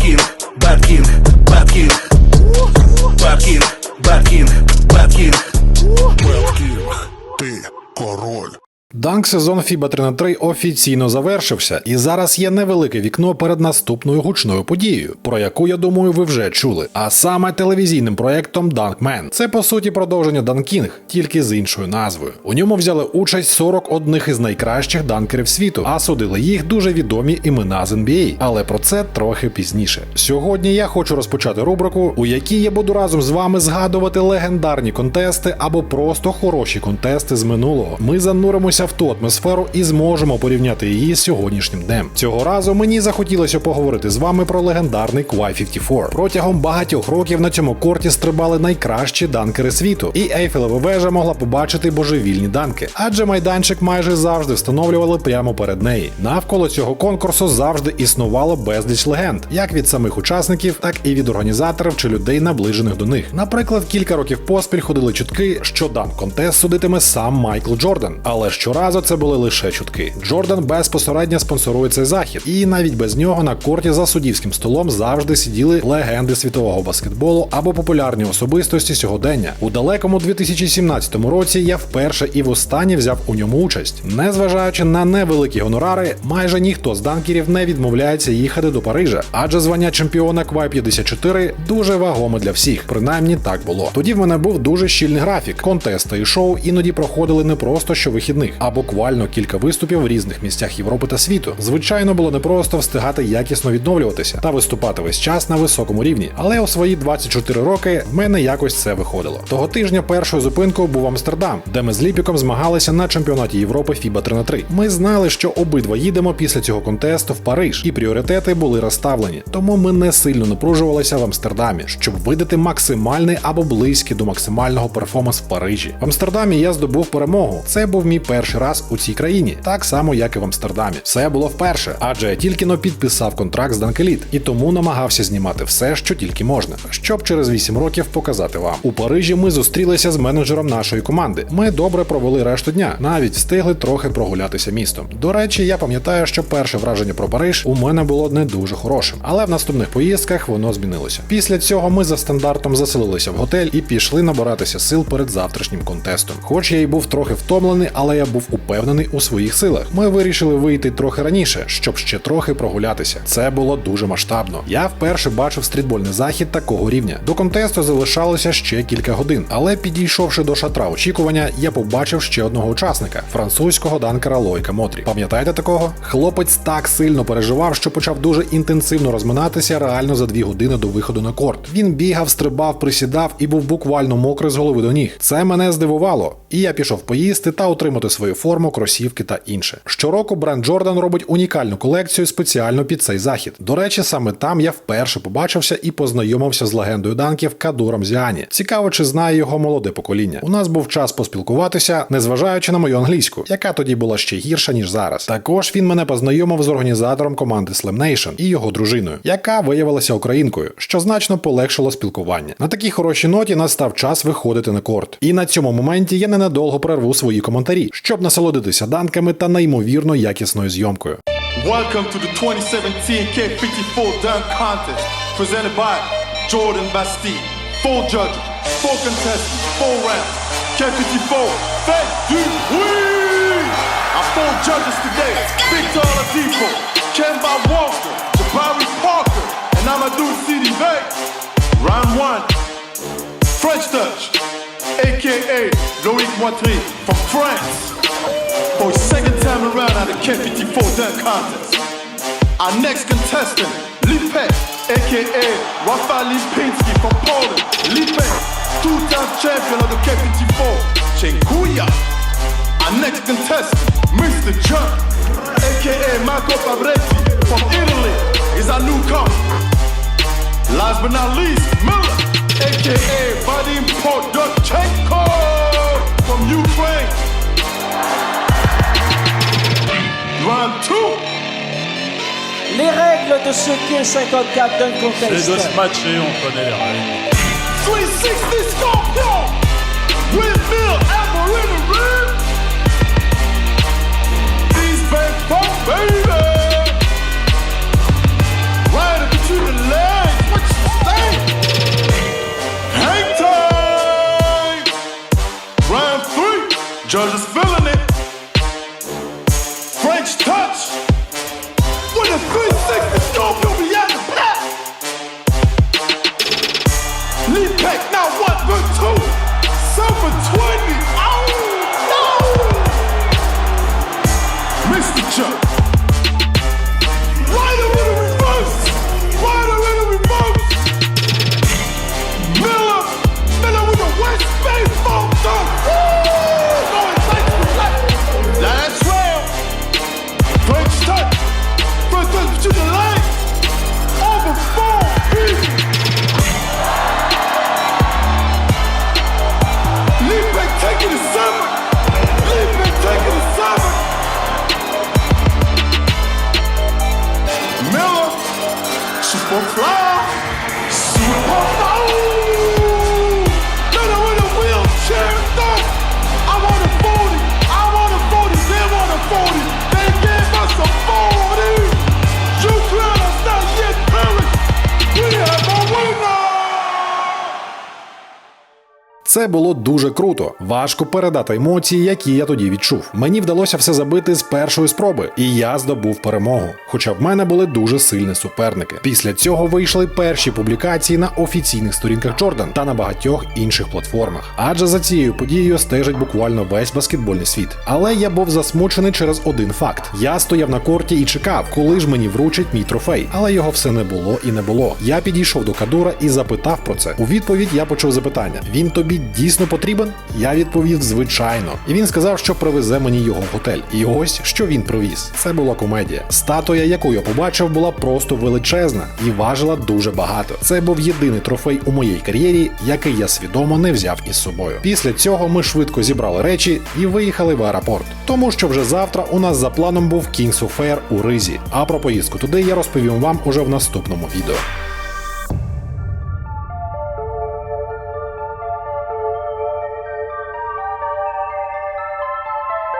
skin Данк сезон FIBA 3 на 3 офіційно завершився, і зараз є невелике вікно перед наступною гучною подією, про яку я думаю, ви вже чули. А саме телевізійним проектом Dunkman. Це по суті продовження Данкінг, тільки з іншою назвою. У ньому взяли участь 41 із найкращих данкерів світу, а судили їх дуже відомі імена з NBA. Але про це трохи пізніше. Сьогодні я хочу розпочати рубрику, у якій я буду разом з вами згадувати легендарні контести або просто хороші контести з минулого. Ми зануримося в ту атмосферу і зможемо порівняти її з сьогоднішнім днем. Цього разу мені захотілося поговорити з вами про легендарний Quai 54. Протягом багатьох років на цьому корті стрибали найкращі данкери світу, і Ейфелева вежа могла побачити божевільні данки, адже майданчик майже завжди встановлювали прямо перед неї. Навколо цього конкурсу завжди існувало безліч легенд, як від самих учасників, так і від організаторів чи людей, наближених до них. Наприклад, кілька років поспіль ходили чутки, що данк контест судитиме сам Майкл Джордан. Але щоразу це були лише чутки. Джордан безпосередньо спонсорує цей захід, і навіть без нього на корті за суддівським столом завжди сиділи легенди світового баскетболу або популярні особистості сьогодення. У далекому 2017 році я вперше і востаннє взяв у ньому участь. Незважаючи на невеликі гонорари, майже ніхто з данкерів не відмовляється їхати до Парижа, адже звання чемпіона Квай 54 дуже вагоме для всіх. Принаймні так було. Тоді в мене був дуже щільний графік. Контести і шоу іноді проходили не просто щовихідних, а буквально кілька виступів в різних місцях Європи та світу. Звичайно, було непросто встигати якісно відновлюватися та виступати весь час на високому рівні. Але у свої 24 роки в мене якось це виходило. Того тижня першою зупинкою був Амстердам, де ми з Ліпіком змагалися на чемпіонаті Європи FIBA 3 на 3 Ми знали, що обидва їдемо після цього контесту в Париж, і пріоритети були розставлені. Тому ми не сильно напружувалися в Амстердамі, щоб видати максимальний або близький до максимального перформанс в Парижі. В Амстердамі я здобув перемогу. Це був мій перший раз у цій країні, так само як і в Амстердамі. Все було вперше, адже я тільки но підписав контракт з Данкеліт і тому намагався знімати все, що тільки можна, щоб через 8 років показати вам. У Парижі ми зустрілися з менеджером нашої команди. Ми добре провели решту дня, навіть встигли трохи прогулятися містом. До речі, я пам'ятаю, що перше враження про Париж у мене було не дуже хорошим, але в наступних поїздках воно змінилося. Після цього ми за стандартом заселилися в готель і пішли набиратися сил перед завтрашнім контестом. Хоч я й був трохи втомлений, але я був упевнений у своїх силах. Ми вирішили вийти трохи раніше, щоб ще трохи прогулятися. Це було дуже масштабно. Я вперше бачив стрітбольний захід такого рівня. До контесту залишалося ще кілька годин, але підійшовши до шатра очікування, я побачив ще одного учасника французького данкера Лойка Мотрі. Пам'ятаєте такого? Хлопець так сильно переживав, що почав дуже інтенсивно розминатися реально за дві години до виходу на корт. Він бігав, стрибав, присідав і був буквально мокрий з голови до ніг. Це мене здивувало, і я пішов поїсти та отримати свою форму, кросівки та інше. Щороку бренд Джордан робить унікальну колекцію спеціально під цей захід. До речі, саме там я вперше побачився і познайомився з легендою данків Кадуром Зіані. Цікаво, чи знає його молоде покоління. У нас був час поспілкуватися, незважаючи на мою англійську, яка тоді була ще гірша ніж зараз. Також він мене познайомив з організатором команди Slam Nation і його дружиною, яка виявилася українкою, що значно полегшило спілкування. На такій хорошій ноті настав час виходити на корт. І на цьому моменті я ненадовго перерву свої коментарі, щоб насолодитися данками та неймовірно якісною зйомкою. Welcome to the 2017 K54 Dunk Contest, presented by Jordan Bastille. Four judges, four contestants, four rounds. K54, faites du bruit! Our four judges today, Victor Oladipo, Kemba Walker, Jabari Parker, and Amadou Sidibé. Round one, French Touch, aka Moitry from France. For his second time around at the K54 Dunk Contest. Our next contestant, Lipe, aka Rafael Lipinski from Poland. Lipe, two-time champion of the K54. Chenkuya. Our next contestant, Mr. Jump, aka Marco Fabretti from Italy, is our newcomer. Last but not least, Miller, aka Vadim Podolchenko from Ukraine. Round two. Les règles de ce qui est 54 d'un Les contest. deux se matcher, on connaît les règles. 360 Judge is feeling it. French touch. With a 360 scope, you'll be the back. Lee Peck, now one, but two. Silver 20. Oh, no. Mr. Chuck. Rider the reverse. The reverse. Miller. Miller with a West Bay Це було дуже круто. Важко передати емоції, які я тоді відчув. Мені вдалося все забити з першої спроби, і я здобув перемогу. Хоча в мене були дуже сильні суперники. Після цього вийшли перші публікації на офіційних сторінках Джордан та на багатьох інших платформах. Адже за цією подією стежить буквально весь баскетбольний світ. Але я був засмучений через один факт: я стояв на корті і чекав, коли ж мені вручать мій трофей. Але його все не було і не було. Я підійшов до Кадура і запитав про це. У відповідь я почув запитання: він тобі дійсно потрібен? Я відповів звичайно. І він сказав, що привезе мені його готель. І ось що він привіз. Це була комедія. Статуя, яку я побачив, була просто величезна і важила дуже багато. Це був єдиний трофей у моїй кар'єрі, який я свідомо не взяв із собою. Після цього ми швидко зібрали речі і виїхали в аеропорт. Тому що вже завтра у нас за планом був Kings of Fair у Ризі. А про поїздку туди я розповім вам уже в наступному відео.